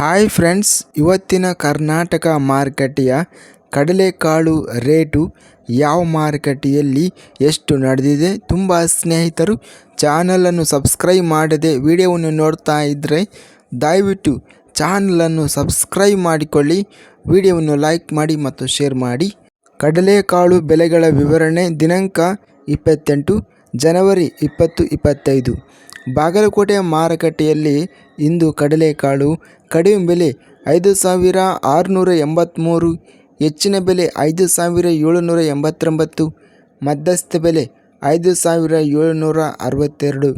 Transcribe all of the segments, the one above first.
Hi friends, ಇವತ್ತಿನ ಕರ್ನಾಟಕ ಮಾರುಕಟ್ಟೆಯ ಕಡಲೆಕಾಳು ರೇಟು ಯಾವ ಮಾರುಕಟ್ಟೆಯಲ್ಲಿ ಎಷ್ಟು ನಡೆದಿದೆ ತುಂಬ ಸ್ನೇಹಿತರು ಚಾನಲನ್ನು ಸಬ್ಸ್ಕ್ರೈಬ್ ಮಾಡದೆ ವಿಡಿಯೋವನ್ನು ನೋಡ್ತಾ ಇದ್ದರೆ ದಯವಿಟ್ಟು ಚಾನಲನ್ನು ಸಬ್ಸ್ಕ್ರೈಬ್ ಮಾಡಿಕೊಳ್ಳಿ, ವಿಡಿಯೋವನ್ನು ಲೈಕ್ ಮಾಡಿ ಮತ್ತು ಶೇರ್ ಮಾಡಿ. ಕಡಲೆಕಾಳು ಬೆಲೆಗಳ ವಿವರಣೆ ದಿನಾಂಕ ಇಪ್ಪತ್ತೆಂಟು, ಜನವರಿ ಇಪ್ಪತ್ತು, ಇಪ್ಪತ್ತೈದು. ಬಾಗಲಕೋಟೆ ಮಾರುಕಟ್ಟೆಯಲ್ಲಿ ಇಂದು ಕಡಲೆಕಾಳು ಕಡಿಮೆ ಬೆಲೆ ಐದು ಸಾವಿರ ಆರುನೂರ ಎಂಬತ್ತ್ಮೂರು ಹೆಚ್ಚಿನ ಬೆಲೆ ಐದು ಸಾವಿರ ಏಳುನೂರ ಎಂಬತ್ತೊಂಬತ್ತು, ಮಧ್ಯಸ್ಥ ಬೆಲೆ ಐದು ಸಾವಿರ ಏಳುನೂರ ಅರವತ್ತೆರಡು.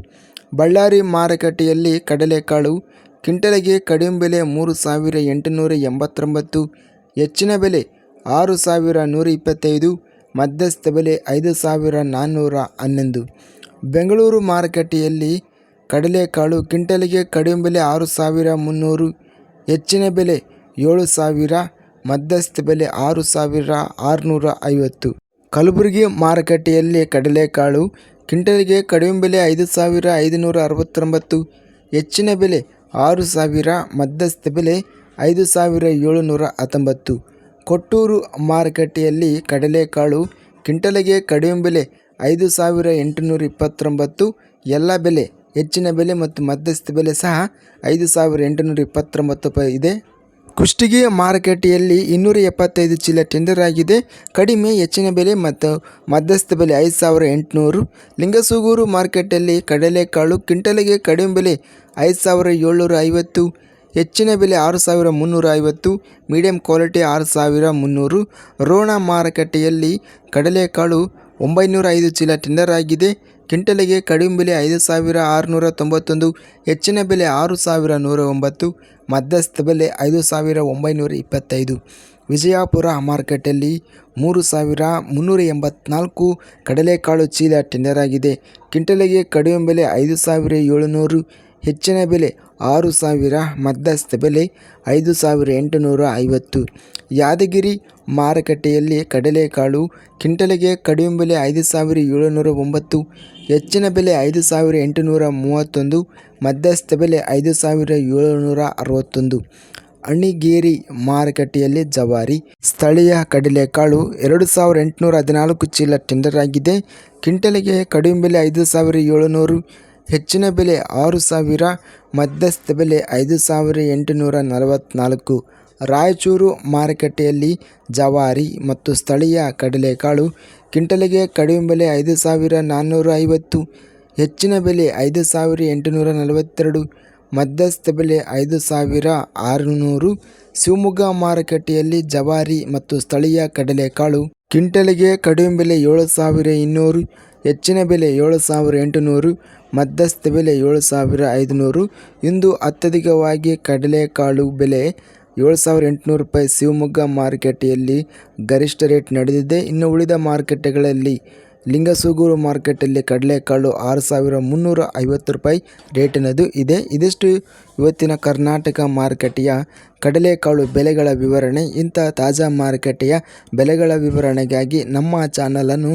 ಬಳ್ಳಾರಿ ಮಾರುಕಟ್ಟೆಯಲ್ಲಿ ಕಡಲೆಕಾಳು ಕ್ವಿಂಟಲ್ಗೆ ಕಡಿಮೆ ಬೆಲೆ ಮೂರು ಸಾವಿರ ಎಂಟುನೂರ ಎಂಬತ್ತೊಂಬತ್ತು, ಹೆಚ್ಚಿನ ಬೆಲೆ ಆರು ಸಾವಿರ ನೂರ ಇಪ್ಪತ್ತೈದು, ಮಧ್ಯಸ್ಥ ಬೆಲೆ ಐದು ಸಾವಿರ ನಾನ್ನೂರ ಹನ್ನೊಂದು. ಬೆಂಗಳೂರು ಮಾರುಕಟ್ಟೆಯಲ್ಲಿ ಕಡಲೆಕಾಳು ಕ್ವಿಂಟಲಿಗೆ ಕಡಿಮೆ ಬೆಲೆ ಆರು ಸಾವಿರ ಮುನ್ನೂರು, ಹೆಚ್ಚಿನ ಬೆಲೆ ಏಳು ಸಾವಿರ, ಮಧ್ಯಸ್ಥ ಬೆಲೆ ಆರು ಸಾವಿರ ಆರುನೂರ ಐವತ್ತು. ಕಲಬುರಗಿ ಮಾರುಕಟ್ಟೆಯಲ್ಲಿ ಕಡಲೆಕಾಳು ಕ್ವಿಂಟಲಿಗೆ ಕಡಿಮೆ ಬೆಲೆ ಐದು ಸಾವಿರ ಐದುನೂರ ಅರವತ್ತೊಂಬತ್ತು, ಹೆಚ್ಚಿನ ಬೆಲೆ ಆರು ಸಾವಿರ, ಮಧ್ಯಸ್ಥ ಬೆಲೆ ಐದು ಸಾವಿರ ಏಳುನೂರ ಹತ್ತೊಂಬತ್ತು. ಕೊಟ್ಟೂರು ಮಾರುಕಟ್ಟೆಯಲ್ಲಿ ಕಡಲೆಕಾಳು ಕ್ವಿಂಟಲಿಗೆ ಕಡಿಮೆ ಬೆಲೆ ಐದು ಸಾವಿರ ಎಂಟುನೂರ ಇಪ್ಪತ್ತೊಂಬತ್ತು, ಎಲ್ಲ ಬೆಲೆ ಹೆಚ್ಚಿನ ಬೆಲೆ ಮತ್ತು ಮಧ್ಯಸ್ಥ ಬೆಲೆ ಸಹ ಐದು ಸಾವಿರ ಎಂಟುನೂರ ಇಪ್ಪತ್ತೊಂಬತ್ತು ರೂಪಾಯಿ ಇದೆ. ಕುಷ್ಟಗಿ ಮಾರುಕಟ್ಟೆಯಲ್ಲಿ ಇನ್ನೂರ ಎಪ್ಪತ್ತೈದು ಚೀಲ ಟೆಂಡರ್ ಆಗಿದೆ. ಕಡಿಮೆ, ಹೆಚ್ಚಿನ ಬೆಲೆ ಮತ್ತು ಮಧ್ಯಸ್ಥ ಬೆಲೆ ಐದು ಸಾವಿರ ಎಂಟುನೂರು. ಲಿಂಗಸೂಗೂರು ಮಾರ್ಕೆಟಲ್ಲಿ ಕಡಲೆಕಾಳು, ಕ್ವಿಂಟಲ್ಗೆ ಕಡಿಮೆ ಬೆಲೆ ಐದು ಸಾವಿರ ಏಳ್ನೂರ ಐವತ್ತು. ಹೆಚ್ಚಿನ ಬೆಲೆ ಆರು ಸಾವಿರ ಮುನ್ನೂರ ಐವತ್ತು. ಮೀಡಿಯಂ ಕ್ವಾಲಿಟಿ ಆರು ಸಾವಿರ ಮುನ್ನೂರು. ರೋಣ ಮಾರುಕಟ್ಟೆಯಲ್ಲಿ ಕಡಲೆಕಾಳು ಒಂಬೈನೂರ ಐದು ಚೀಲ ಟೆಂಡರ್ ಆಗಿದೆ. ಕ್ವಿಂಟಲಿಗೆ ಕಡಿಮೆ ಬೆಲೆ ಐದು ಸಾವಿರ ಆರುನೂರ ತೊಂಬತ್ತೊಂದು, ಹೆಚ್ಚಿನ ಬೆಲೆ ಆರು ಸಾವಿರ ನೂರ ಒಂಬತ್ತು, ಮಧ್ಯಸ್ಥ ಬೆಲೆ ಐದು ಸಾವಿರ ಒಂಬೈನೂರ ಇಪ್ಪತ್ತೈದು. ವಿಜಯಪುರ ಮಾರ್ಕೆಟಲ್ಲಿ ಮೂರು ಸಾವಿರ ಮುನ್ನೂರ ಎಂಬತ್ನಾಲ್ಕು ಕಡಲೆಕಾಳು ಚೀಲ ಟೆಂಡರ್ ಆಗಿದೆ. ಕಿಂಟಲಿಗೆ ಕಡಿಮೆ ಬೆಲೆ ಐದು ಸಾವಿರ ಏಳುನೂರು ಹೆಚ್ಚಿನ ಬೆಲೆ ಆರು ಸಾವಿರ, ಮಧ್ಯಸ್ಥ ಬೆಲೆ ಐದು ಸಾವಿರ ಎಂಟುನೂರ ಐವತ್ತು. ಯಾದಗಿರಿ ಮಾರುಕಟ್ಟೆಯಲ್ಲಿ ಕಡಲೆಕಾಳು ಕಿಂಟಲಿಗೆ ಕಡಿಮೆ ಬೆಲೆ ಐದು ಸಾವಿರ ಏಳುನೂರ ಒಂಬತ್ತು, ಹೆಚ್ಚಿನ ಬೆಲೆ ಐದು ಸಾವಿರ ಎಂಟುನೂರ ಮೂವತ್ತೊಂದು, ಮಧ್ಯಸ್ಥ ಬೆಲೆ ಐದು ಸಾವಿರ ಏಳುನೂರ ಅರವತ್ತೊಂದು. ಅಣ್ಣಿಗೇರಿ ಮಾರುಕಟ್ಟೆಯಲ್ಲಿ ಜವಾರಿ. ಸ್ಥಳೀಯ ಕಡಲೆಕಾಳು ಎರಡು ಸಾವಿರ ಎಂಟುನೂರ ಹದಿನಾಲ್ಕು ಚೀಲ ಟೆಂಡರ್ ಆಗಿದೆ. ಕಿಂಟಲಿಗೆ ಕಡಿಮೆ ಬೆಲೆ ಐದು ಸಾವಿರ ಏಳುನೂರು ಹೆಚ್ಚಿನ ಬೆಲೆ ಆರು ಸಾವಿರ, ಮಧ್ಯಸ್ಥ ಬೆಲೆ ಐದು ಸಾವಿರ ಎಂಟುನೂರ ನಲವತ್ತ್ನಾಲ್ಕು ರಾಯಚೂರು ಮಾರುಕಟ್ಟೆಯಲ್ಲಿ ಜವಾರಿ ಮತ್ತು ಸ್ಥಳೀಯ ಕಡಲೆಕಾಳು ಕ್ವಿಂಟಲಿಗೆ ಕಡಿಮೆ ಬೆಲೆ ಐದು ಸಾವಿರ ನಾನ್ನೂರ ಐವತ್ತು, ಹೆಚ್ಚಿನ ಬೆಲೆ ಐದು ಸಾವಿರ ಎಂಟುನೂರ ನಲವತ್ತೆರಡು, ಮಧ್ಯಸ್ಥ ಬೆಲೆ ಐದು ಸಾವಿರ ಆರುನೂರು. ಶಿವಮೊಗ್ಗ ಮಾರುಕಟ್ಟೆಯಲ್ಲಿ ಜವಾರಿ ಮತ್ತು ಸ್ಥಳೀಯ ಕಡಲೆಕಾಳು ಕ್ವಿಂಟಲಿಗೆ ಕಡಿಮೆ ಬೆಲೆ ಏಳು ಸಾವಿರ ಇನ್ನೂರು, ಹೆಚ್ಚಿನ ಬೆಲೆ ಏಳು ಸಾವಿರ ಎಂಟುನೂರು, ಮಧ್ಯಸ್ಥ ಬೆಲೆ ಏಳು ಸಾವಿರ ಐದುನೂರು. ಇಂದು ಅತ್ಯಧಿಕವಾಗಿ ಕಡಲೆಕಾಳು ಬೆಲೆ ಏಳು ಸಾವಿರ ಎಂಟುನೂರು ರೂಪಾಯಿ. ಶಿವಮೊಗ್ಗ ಮಾರುಕಟ್ಟೆಯಲ್ಲಿ ಗರಿಷ್ಠ ರೇಟ್ ನಡೆದಿದೆ. ಇನ್ನು ಉಳಿದ ಮಾರುಕಟ್ಟೆಗಳಲ್ಲಿ ಲಿಂಗಸೂಗೂರು ಮಾರ್ಕೆಟಲ್ಲಿ ಕಡಲೆಕಾಳು ಆರು ಸಾವಿರ ಮುನ್ನೂರ ಐವತ್ತು ರೂಪಾಯಿ ರೇಟಿನದು ಇದೆ. ಇದಿಷ್ಟು ಇವತ್ತಿನ ಕರ್ನಾಟಕ ಮಾರುಕಟ್ಟೆಯ ಕಡಲೆಕಾಳು ಬೆಲೆಗಳ ವಿವರಣೆ. ಇಂಥ ತಾಜಾ ಮಾರುಕಟ್ಟೆಯ ಬೆಲೆಗಳ ವಿವರಣೆಗಾಗಿ ನಮ್ಮ ಚಾನಲನ್ನು